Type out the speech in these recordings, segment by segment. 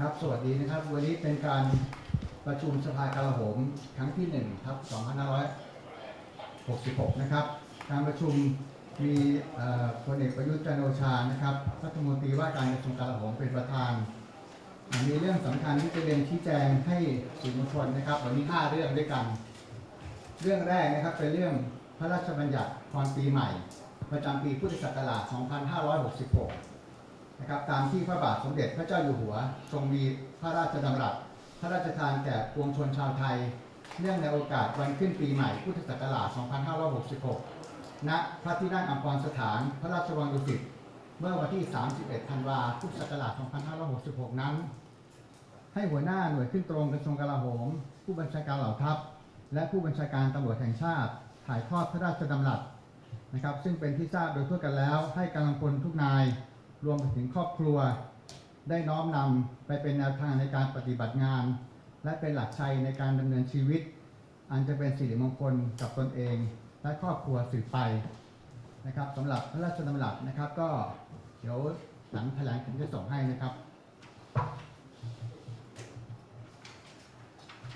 ครับ สวัสดีนะครับ วันนี้เป็นการประชุมสภากลาโหมครั้งที่1ครับ2566 นะครับ การประชุมมีพลเอกประยุทธ์จันโอชา นะครับ รัฐมนตรีว่าการกระทรวงกลาโหมเป็นประธาน มีเรื่องสำคัญที่จะเรียนชี้แจงให้สื่อมวลชนนะครับ วันนี้ 5 เรื่องด้วยกัน เรื่องแรกนะครับเป็นเรื่องพระราชบัญญัติพรปีใหม่ ประจำปีพุทธศักราช 2566 นะครับตามที่พระบาทสมเด็จพระเจ้าอยู่หัว ทรงมีพระราชดำรัสพระราชทานแก่ปวงชนชาวไทย เนื่องในโอกาสวันขึ้นปีใหม่พุทธศักราช 2566 ณ พระที่นั่งอัมพรสถานพระราชวังดุสิต เมื่อวันที่ 31 ธันวาพุทธศักราช 2566 นั้น ให้หัวหน้าหน่วยขึ้นตรงกระทรวงกลาโหม ผู้บัญชาการเหล่าทัพ และผู้บัญชาการตำรวจแห่งชาติ ถ่ายทอดพระราชดำรัสนะครับ ซึ่งเป็นที่ทราบโดยทั่วกันแล้วให้กำลังพลทุกนาย รวมไปถึงครอบครัว ได้น้อมนำไปเป็นแนวทางในการปฏิบัติงาน และเป็นหลักชัยในการดำเนินชีวิต อันจะเป็นสิริมงคลกับตนเอง และครอบครัวสืบไปนะครับสำหรับพระราชดำรัสนะครับ ก็เดี๋ยวหลังแถลงผมจะส่งให้นะครับ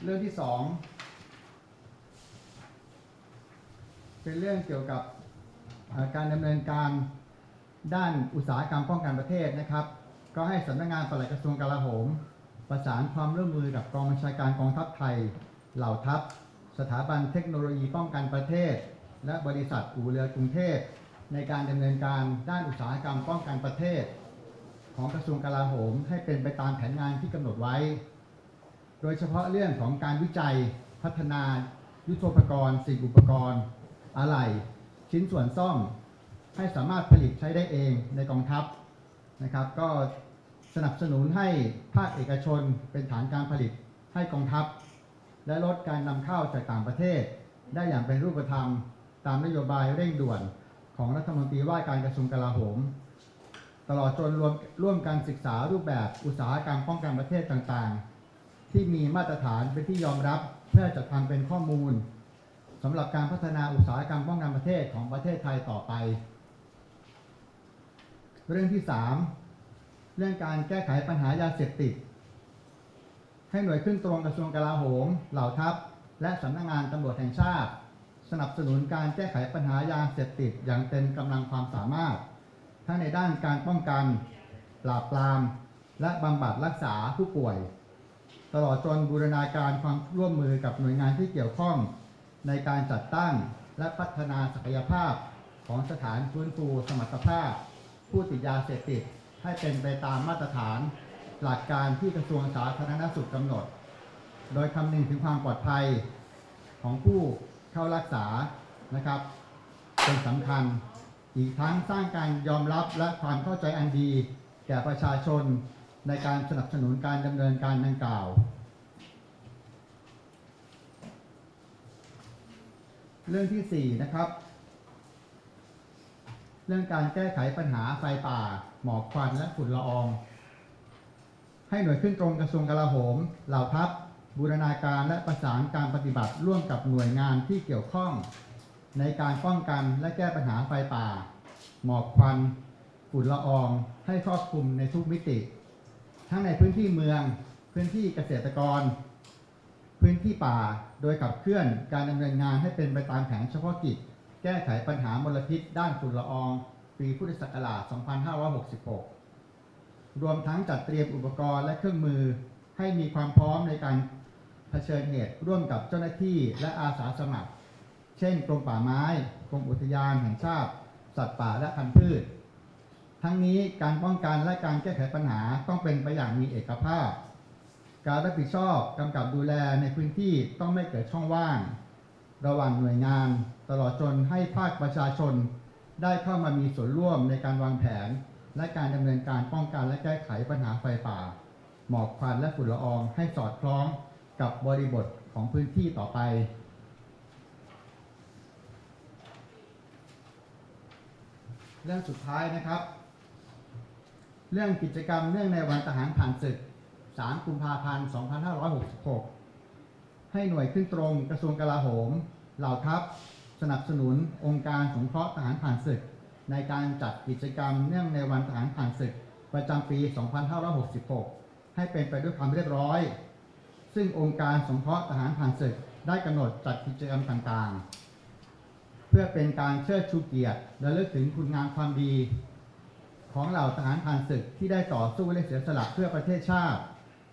เรื่องที่สองเป็นเรื่องเกี่ยวกับการดำเนินการ ด้านอุตสาหกรรมป้องกันประเทศนะครับ ก็ให้สำนักงานปลัดกระทรวงกลาโหม ประสานความร่วมมือกับกองบัญชาการกองทัพไทย เหล่าทัพ สถาบันเทคโนโลยีป้องกันประเทศ และบริษัทอู่เรือกรุงเทพในการดำเนินการด้านอุตสาหกรรมป้องกันประเทศ ของกระทรวงกลาโหม ให้เป็นไปตามแผนงานที่กำหนดไว้ โดยเฉพาะเรื่องของการวิจัยพัฒนายุทโธปกรณ์สิ่งอุปกรณ์ อะไหล่ชิ้นส่วนซ่อม ให้สามารถผลิตใช้ได้เองในกองทัพนะครับ ก็สนับสนุนให้ภาคเอกชนเป็นฐานการผลิตให้กองทัพ และลดการนำเข้าจากต่างประเทศ ได้อย่างเป็นรูปธรรม ตามนโยบายเร่งด่วนของรัฐมนตรีว่าการกระทรวงกลาโหม ตลอดจนรวมร่วมการศึกษารูปแบบอุตสาหกรรมป้องกันประเทศต่างๆ ที่มีมาตรฐานเป็นที่ยอมรับเพื่อจัดทำเป็นข้อมูลสำหรับการพัฒนาอุตสาหกรรมป้องกันประเทศของประเทศไทยต่อไป เรื่องที่ 3 เรื่องการแก้ไขปัญหายาเสพติด ให้หน่วยขึ้นตรงกระทรวงกลาโหม เหล่าทัพ และสำนักงานตำรวจแห่งชาติ สนับสนุนการแก้ไขปัญหายาเสพติดอย่างเต็มกำลังความสามารถ ทั้งในด้านการป้องกัน ปราบปราม และบำบัดรักษาผู้ป่วย ตลอดจนบูรณาการความร่วมมือกับหน่วยงานที่เกี่ยวข้อง ในการจัดตั้งและพัฒนาศักยภาพของสถานฟื้นฟูสมรรถภาพ ผู้ติดยาเสพติดให้เป็นไปตามมาตรฐานหลักการที่กระทรวงสาธารณสุขกำหนด โดยคำนึงถึงความปลอดภัยของผู้เข้ารักษานะครับ เป็นสำคัญ อีกทั้งสร้างการยอมรับและความเข้าใจอันดี แก่ประชาชนในการสนับสนุนการดำเนินการดังกล่าว เรื่องที่ 4 นะครับ เรื่องการแก้ไขปัญหาไฟป่า หมอกควันและฝุ่นละออง ให้หน่วยขึ้นตรงกระทรวงกลาโหม เหล่าทัพ บูรณาการและประสานการปฏิบัติร่วมกับหน่วยงานที่เกี่ยวข้อง ในการป้องกันและแก้ปัญหาไฟป่า หมอกควัน ฝุ่นละอองให้ครอบคลุมในทุกมิติ ทั้งในพื้นที่เมือง พื้นที่เกษตรกร พื้นที่ป่า โดยขับเคลื่อนการดำเนินงานให้เป็นไปตามแผนเฉพาะกิจ แก้ไขปัญหามลพิษด้านฝุ่นละออง ปีพุทธศักราช 2566 รวมทั้งจัดเตรียมอุปกรณ์และเครื่องมือให้มีความพร้อมในการเผชิญเหตุร่วมกับเจ้าหน้าที่และอาสาสมัคร เช่นกรมป่าไม้กรมอุทยานแห่งชาติ สัตว์ป่าและพันธุ์พืช ทั้งนี้การป้องกันและการแก้ไขปัญหาต้องเป็นไปอย่างมีเอกภาพ การรับผิดชอบกำกับดูแลในพื้นที่ต้องไม่เกิดช่องว่าง ระหว่างหน่วยงาน ตลอดจนให้ภาคประชาชน ได้เข้ามามีส่วนร่วมในการวางแผน และการดำเนินการป้องกันและแก้ไขปัญหาไฟป่า หมอกควันและฝุ่นละอองให้สอดคล้องกับบริบทของพื้นที่ต่อไป เรื่องสุดท้ายนะครับ เรื่องกิจกรรมเนื่องในวันทหารผ่านศึก 3 กุมภาพันธ์ 2566 ให้หน่วยขึ้นตรงกระทรวงกลาโหม เหล่าทัพ สนับสนุนองค์การสงเคราะห์ทหารผ่านศึก ในการจัดกิจกรรมเนื่องในวันทหารผ่านศึก ประจำปี 2566 ให้เป็นไปด้วยความเรียบร้อย ซึ่งองค์การสงเคราะห์ทหารผ่านศึกได้กำหนดจัดกิจกรรมต่างๆ เพื่อเป็นการเชิดชูเกียรติและเลิกถึงคุณงามความดี ของเหล่าทหารผ่านศึกที่ได้ต่อสู้และเสียสละเพื่อประเทศชาติ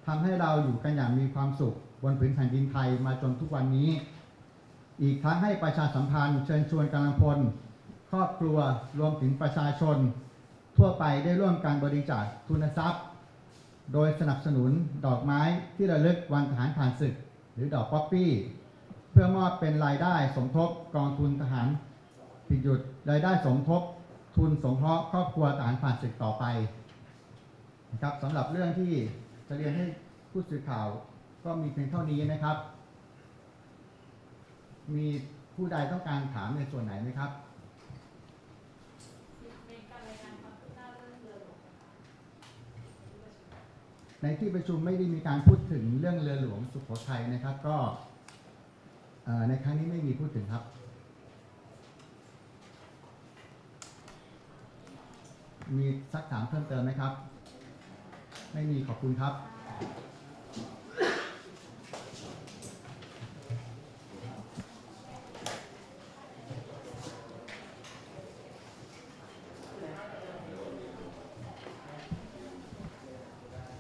ทำให้เราอยู่กันอย่างมีความสุข บนผืนแผ่นดินไทยมาจนทุกวันนี้ อีกทั้งให้ประชาสัมพันธ์เชิญชวนกำลังพล ครอบครัวรวมถึงประชาชน ทั่วไปได้ร่วมการบริจาคทุนทรัพย์ โดยสนับสนุนดอกไม้ที่ระลึกวันทหารผ่านศึก หรือดอกป๊อปปี้ เพื่อมอบเป็นรายได้สมทบกองทุนทหารผิดหยุดรายได้สมทบทุนสงเคราะห์ครอบครัวทหารผ่านศึกต่อไปนะครับสำหรับเรื่องที่จะเรียนให้ผู้สื่อข่าว ก็มีเพียงเท่านี้นะครับ มีผู้ใดต้องการถามในส่วนไหนไหมครับ ในที่ประชุมไม่ได้มีการพูดถึงเรื่องเรือหลวงสุโขทัยนะครับ ก็ในครั้งนี้ไม่มีพูดถึงครับ มีสักถามเพิ่มเติมไหมครับ ไม่มีขอบคุณครับ